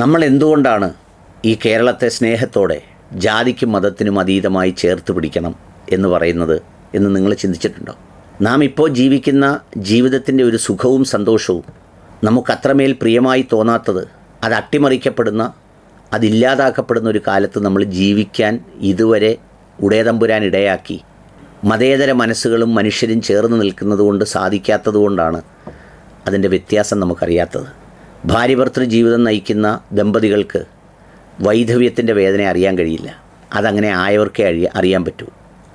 നമ്മൾ എന്തുകൊണ്ടാണ് ഈ കേരളത്തെ സ്നേഹത്തോടെ ജാതിക്കും മതത്തിനും അതീതമായി ചേർത്ത് പിടിക്കണം എന്ന് പറയുന്നത് എന്ന് നിങ്ങൾ ചിന്തിച്ചിട്ടുണ്ടോ? നാം ഇപ്പോൾ ജീവിക്കുന്ന ജീവിതത്തിന്റെ ഒരു സുഖവും സന്തോഷവും നമുക്കത്രമേൽ പ്രിയമായി തോന്നാത്തത് അത് അട്ടിമറിക്കപ്പെടുന്ന അതില്ലാതാക്കപ്പെടുന്ന ഒരു കാലത്ത് നമ്മൾ ജീവിക്കാൻ ഇതുവരെ ഉടേതമ്പുരാൻ ഇടയാക്കി. മതേതര മനസ്സുകളും മനുഷ്യരും ചേർന്ന് നിൽക്കുന്നതുകൊണ്ട് സാധിക്കാത്തതുകൊണ്ടാണ് സാധിക്കാത്തത് കൊണ്ടാണ് അതിന്റെ വ്യത്യാസം നമുക്കറിയാത്തത്. ഭാര്യഭർത്തൃ ജീവിതം നയിക്കുന്ന ദമ്പതികൾക്ക് വൈധവ്യത്തിന്റെ വേദന അറിയാൻ കഴിയില്ല. അതങ്ങനെ ആയവർക്കേ അറിയ അറിയാൻ പറ്റൂ.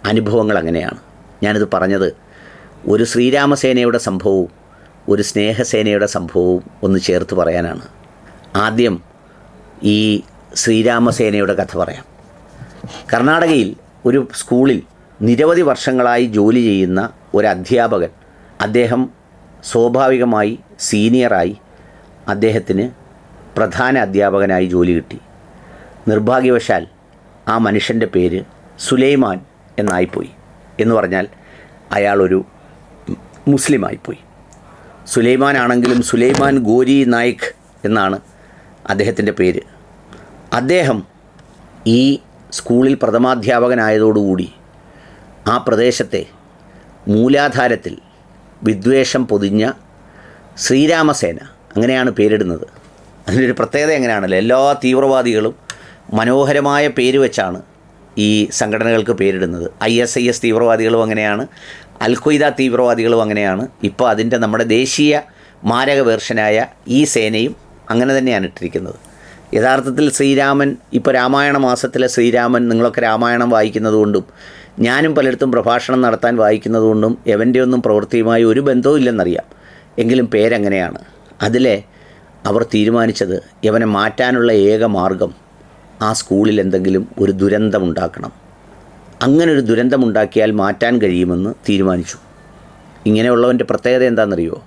അനുഭവങ്ങൾ അങ്ങനെയാണ്. ഞാനിത് പറഞ്ഞത് ഒരു ശ്രീരാമസേനയുടെ സംഭവവും ഒരു സ്നേഹസേനയുടെ സംഭവവും ഒന്ന് ചേർത്ത് പറയാനാണ്. ആദ്യം ഈ ശ്രീരാമസേനയുടെ കഥ പറയാം. കർണാടകയിൽ ഒരു സ്കൂളിൽ നിരവധി വർഷങ്ങളായി ജോലി ചെയ്യുന്ന ഒരു അധ്യാപകൻ അദ്ദേഹം സ്വാഭാവികമായി സീനിയറായി അദ്ദേഹത്തിന് പ്രധാന അധ്യാപകനായി ജോലി കിട്ടി. നിർഭാഗ്യവശാൽ ആ മനുഷ്യന്റെ പേര് സുലൈമാൻ എന്നായിപ്പോയി. എന്ന് പറഞ്ഞാൽ അയാളൊരു മുസ്ലിമായിപ്പോയി. സുലൈമാൻ ആണെങ്കിലും സുലൈമാൻ ഗോരി നായിക് എന്നാണ് അദ്ദേഹത്തിന്റെ പേര്. അദ്ദേഹം ഈ സ്കൂളിൽ പ്രഥമാധ്യാപകനായതോടുകൂടി ആ പ്രദേശത്തെ മൂലാധാരത്തിൽ വിദ്വേഷം പൊതിഞ്ഞ ശ്രീരാമസേന അങ്ങനെയാണ് പേരിടുന്നത്. അതിനൊരു പ്രത്യേകത എങ്ങനെയാണല്ലോ? എല്ലാ തീവ്രവാദികളും മനോഹരമായ പേര് വെച്ചാണ് ഈ സംഘടനകൾക്ക് പേരിടുന്നത്. ഐ എസ് ഐ എസ് തീവ്രവാദികളും അങ്ങനെയാണ്. അൽ തീവ്രവാദികളും അങ്ങനെയാണ്. ഇപ്പോൾ അതിന്റെ നമ്മുടെ ദേശീയ മാരക വേർഷനായ ഈ സേനയും അങ്ങനെ തന്നെയാണ് ഇട്ടിരിക്കുന്നത്. യഥാർത്ഥത്തിൽ ശ്രീരാമൻ ഇപ്പോൾ രാമായണ മാസത്തിലെ ശ്രീരാമൻ നിങ്ങളൊക്കെ രാമായണം വായിക്കുന്നതുകൊണ്ടും ഞാനും പലയിടത്തും പ്രഭാഷണം നടത്താൻ വായിക്കുന്നതുകൊണ്ടും എവന്റെ ഒന്നും പ്രവൃത്തിയുമായി ഒരു ബന്ധവും ഇല്ലെന്നറിയാം എങ്കിലും പേരങ്ങനെയാണ്. അതിലെ അവർ തീരുമാനിച്ചത് ഇവനെ മാറ്റാനുള്ള ഏക മാർഗം ആ സ്കൂളിൽ എന്തെങ്കിലും ഒരു ദുരന്തമുണ്ടാക്കണം അങ്ങനെ ഒരു ദുരന്തമുണ്ടാക്കിയാൽ മാറ്റാൻ കഴിയുമെന്ന് തീരുമാനിച്ചു. ഇങ്ങനെയുള്ളവന്റെ പ്രത്യേകത എന്താണെന്നറിയോ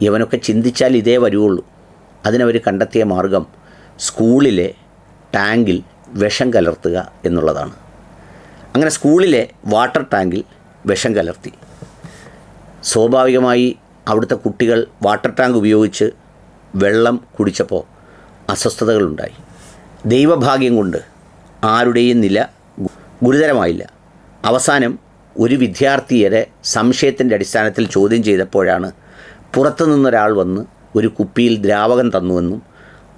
ഇവനൊക്കെ ചിന്തിച്ചാൽ ഇതേ വരുവുള്ളൂ. അതിനവർ കണ്ടെത്തിയ മാർഗം സ്കൂളിലെ ടാങ്കിൽ വിഷം കലർത്തുക എന്നുള്ളതാണ്. അങ്ങനെ സ്കൂളിലെ വാട്ടർ ടാങ്കിൽ വിഷം കലർത്തി. സ്വാഭാവികമായി അവിടുത്തെ കുട്ടികൾ വാട്ടർ ടാങ്ക് ഉപയോഗിച്ച് വെള്ളം കുടിച്ചപ്പോൾ അസ്വസ്ഥതകളുണ്ടായി. ദൈവഭാഗ്യം കൊണ്ട് ആരുടെയും നില ഗുരുതരമായില്ല. അവസാനം ഒരു വിദ്യാർത്ഥിയുടെ സംശയത്തിന്റെ അടിസ്ഥാനത്തിൽ ചോദ്യം ചെയ്തപ്പോഴാണ് പുറത്തു നിന്നൊരാൾ വന്ന് ഒരു കുപ്പിയിൽ ദ്രാവകം തന്നുവെന്നും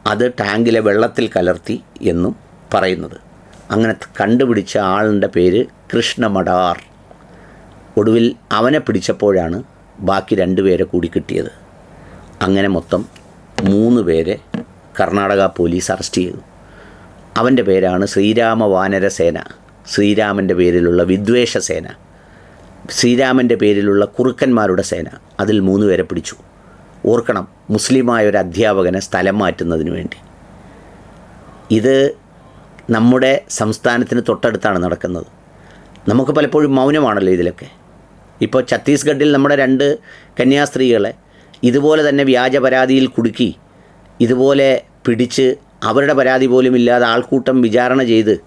അത് ടാങ്കിലെ വെള്ളത്തിൽ കലർത്തി എന്നും പറയുന്നത്. അങ്ങനെ കണ്ടുപിടിച്ച ആളിന്റെ പേര് കൃഷ്ണമടാർ. ഒടുവിൽ അവനെ പിടിച്ചപ്പോഴാണ് ബാക്കി രണ്ട് പേരെ കൂടി കിട്ടിയത്. അങ്ങനെ മൊത്തം മൂന്ന് പേരെ കർണാടക പോലീസ് അറസ്റ്റ് ചെയ്തു. അവന്റെ പേരാണ് ശ്രീരാമ വാനരസേന ശ്രീരാമന്റെ പേരിലുള്ള വിദ്വേഷ സേന. ശ്രീരാമന്റെ പേരിലുള്ള കുറുക്കന്മാരുടെ സേന. അതിൽ മൂന്ന് പേരെ പിടിച്ചു. ഓർക്കണം മുസ്ലിമായ ഒരു അധ്യാപകനെ സ്ഥലം മാറ്റുന്നതിന് വേണ്ടി. ഇത് നമ്മുടെ സംസ്ഥാനത്തിന് തൊട്ടടുത്താണ് നടക്കുന്നത്. നമുക്ക് പലപ്പോഴും മൗനമാണല്ലോ ഇതിലൊക്കെ. ഇപ്പോൾ ഛത്തീസ്ഗഡിൽ നമ്മുടെ രണ്ട് കന്യാസ്ത്രീകളെ ഇതുപോലെ തന്നെ വ്യാജ പരാതിയിൽ കുടുക്കി ഇതുപോലെ പിടിച്ച് അവരുടെ പരാതി പോലും ഇല്ലാതെ ആൾക്കൂട്ടം വിചാരണ ചെയ്ത്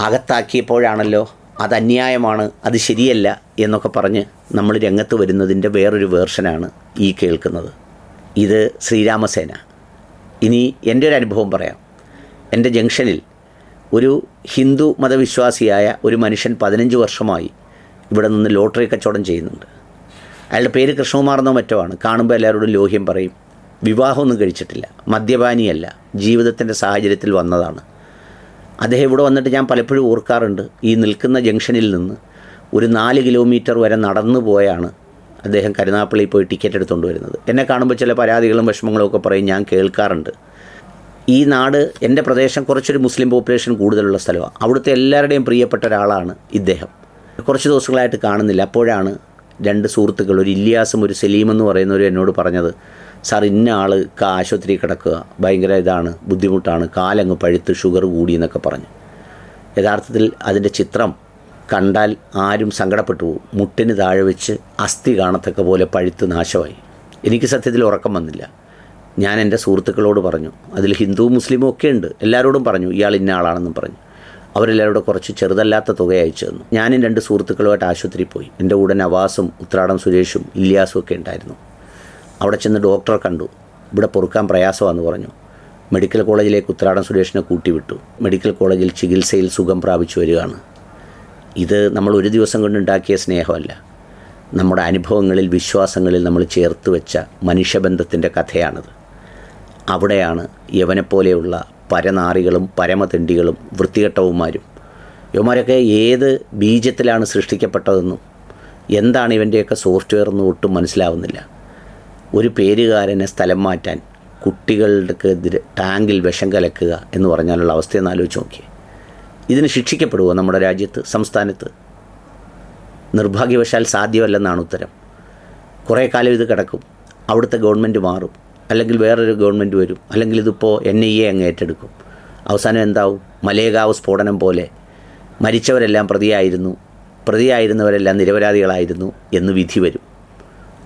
അകത്താക്കിയപ്പോഴാണല്ലോ അത് അന്യായമാണ് അത് ശരിയല്ല എന്നൊക്കെ പറഞ്ഞ് നമ്മൾ രംഗത്ത് വരുന്നതിന്റെ വേറൊരു വേർഷനാണ് ഈ കേൾക്കുന്നത്. ഇത് ശ്രീരാമസേന. ഇനി എന്റെ ഒരു അനുഭവം പറയാം. എന്റെ ജംഗ്ഷനിൽ ഒരു ഹിന്ദു മതവിശ്വാസിയായ ഒരു മനുഷ്യൻ പതിനഞ്ച് വർഷമായി ഇവിടെ നിന്ന് ലോട്ടറി കച്ചവടം ചെയ്യുന്നുണ്ട്. അയാളുടെ പേര് കൃഷ്ണകുമാർ എന്നോ മറ്റോ ആണ്. കാണുമ്പോൾ എല്ലാവരോടും ലോഹ്യം പറയും. വിവാഹമൊന്നും കഴിച്ചിട്ടില്ല. മദ്യപാനിയല്ല. ജീവിതത്തിന്റെ സാഹചര്യത്തിൽ വന്നതാണ്. അദ്ദേഹം ഇവിടെ വന്നിട്ട് ഞാൻ പലപ്പോഴും ഓർക്കാറുണ്ട്. ഈ നിൽക്കുന്ന ജംഗ്ഷനിൽ നിന്ന് ഒരു നാല് കിലോമീറ്റർ വരെ നടന്നു പോയാണ് അദ്ദേഹം കരുനാപ്പള്ളിയിൽ പോയി ടിക്കറ്റ് എടുത്തുകൊണ്ട് വരുന്നത്. എന്നെ കാണുമ്പോൾ ചില പരാതികളും വിഷമങ്ങളും ഒക്കെ പറയും. ഞാൻ കേൾക്കാറുണ്ട്. ഈ നാട് എന്റെ പ്രദേശം കുറച്ചൊരു മുസ്ലിം പോപ്പുലേഷൻ കൂടുതലുള്ള സ്ഥലമാണ് അവിടുത്തെ എല്ലാവരുടെയും പ്രിയപ്പെട്ട ഒരാളാണ് ഇദ്ദേഹം. കുറച്ച് ദിവസങ്ങളായിട്ട് കാണുന്നില്ല. അപ്പോഴാണ് രണ്ട് സുഹൃത്തുക്കൾ ഒരു ഇല്ലിയാസും ഒരു സലീമെന്ന് എന്ന് പറയുന്നവർ എന്നോട് പറഞ്ഞത് സാർ ഇന്ന ആൾ ആശുപത്രി കിടക്കുക. ഭയങ്കര ഇതാണ് ബുദ്ധിമുട്ടാണ് കാലങ്ങ് പഴുത്ത് ഷുഗർ കൂടി എന്നൊക്കെ പറഞ്ഞു. യഥാർത്ഥത്തിൽ അതിന്റെ ചിത്രം കണ്ടാൽ ആരും സങ്കടപ്പെട്ടു പോകും. മുട്ടിന് താഴെ വെച്ച് അസ്ഥി കാണത്തക്ക പോലെ പഴുത്ത് നാശമായി. എനിക്ക് സത്യത്തിൽ ഉറക്കം വന്നില്ല. ഞാൻ എന്റെ സുഹൃത്തുക്കളോട് പറഞ്ഞു അതിൽ ഹിന്ദു മുസ്ലിമും ഒക്കെ ഉണ്ട്. എല്ലാവരോടും പറഞ്ഞു ഇയാൾ ഇന്ന ആളാണെന്നും പറഞ്ഞു. അവരെല്ലാവരോടും കുറച്ച് ചെറുതല്ലാത്ത തുക അയച്ചു തന്നു. ഞാനും രണ്ട് സുഹൃത്തുക്കളുമായിട്ട് ആശുപത്രിയിൽ പോയി. എന്റെ കൂടെ നവാസും ഉത്രാടം സുരേഷും ഇല്യാസും ഒക്കെ ഉണ്ടായിരുന്നു. അവിടെ ചെന്ന് ഡോക്ടറെ കണ്ടു. ഇവിടെ പൊറുക്കാൻ പ്രയാസമാണെന്ന് പറഞ്ഞു. മെഡിക്കൽ കോളേജിലേക്ക് ഉത്രാടം സുരേഷിനെ കൂട്ടിവിട്ടു. മെഡിക്കൽ കോളേജിൽ ചികിത്സയിൽ സുഖം പ്രാപിച്ചു വരികയാണ്. ഇത് നമ്മൾ ഒരു ദിവസം കൊണ്ടുണ്ടാക്കിയ സ്നേഹമല്ല. നമ്മുടെ അനുഭവങ്ങളിൽ വിശ്വാസങ്ങളിൽ നമ്മൾ ചേർത്ത് വെച്ച മനുഷ്യബന്ധത്തിന്റെ കഥയാണിത്. അവിടെയാണ് യവനെപ്പോലെയുള്ള പരനാറികളും പരമതെണ്ടികളും വൃത്തികെട്ടവുമാരും ഇവന്മാരൊക്കെ ഏത് ബീജത്തിലാണ് സൃഷ്ടിക്കപ്പെട്ടതെന്നും എന്താണ് ഇവന്റെയൊക്കെ സോഫ്റ്റ്വെയർ എന്ന് ഒട്ടും മനസ്സിലാവുന്നില്ല. ഒരു പേരുകാരനെ സ്ഥലം മാറ്റാൻ കുട്ടികൾക്ക് എതിരെ ടാങ്കിൽ വിഷം കലക്കുക എന്ന് പറഞ്ഞാലുള്ള അവസ്ഥയെന്ന് ആലോചിച്ച് നോക്കിയേ. ഇതിന് ശിക്ഷിക്കപ്പെടുമോ നമ്മുടെ രാജ്യത്ത് സംസ്ഥാനത്ത്? നിർഭാഗ്യവശാൽ സാധ്യമല്ലെന്നാണ് ഉത്തരം. കുറേ കാലം ഇത് കിടക്കും. അവിടുത്തെ ഗവൺമെന്റ് മാറും. അല്ലെങ്കിൽ വേറൊരു ഗവൺമെന്റ് വരും. അല്ലെങ്കിൽ ഇതിപ്പോൾ എൻ ഐ എ അങ്ങ് ഏറ്റെടുക്കും. അവസാനം എന്താവും? മലേഗാവ് സ്ഫോടനം പോലെ മരിച്ചവരെല്ലാം പ്രതിയായിരുന്നു. പ്രതിയായിരുന്നവരെല്ലാം നിരപരാധികളായിരുന്നു എന്ന് വിധി വരും.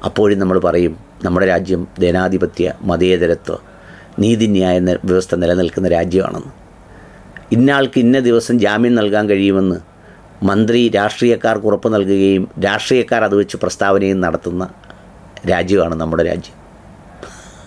അപ്പോഴും നമ്മൾ പറയും നമ്മുടെ രാജ്യം ജനാധിപത്യ മതേതരത്വ നീതിന്യായ വ്യവസ്ഥ നിലനിൽക്കുന്ന രാജ്യമാണെന്ന്. ഇന്നാൾക്ക് ഇന്ന ദിവസം ജാമ്യം നൽകാൻ കഴിയുമെന്ന് മന്ത്രി രാഷ്ട്രീയക്കാർക്ക് ഉറപ്പ് നൽകുകയും രാഷ്ട്രീയക്കാർ അത് വെച്ച് പ്രസ്താവനയും നടത്തുന്ന രാജ്യമാണ് നമ്മുടെ രാജ്യം.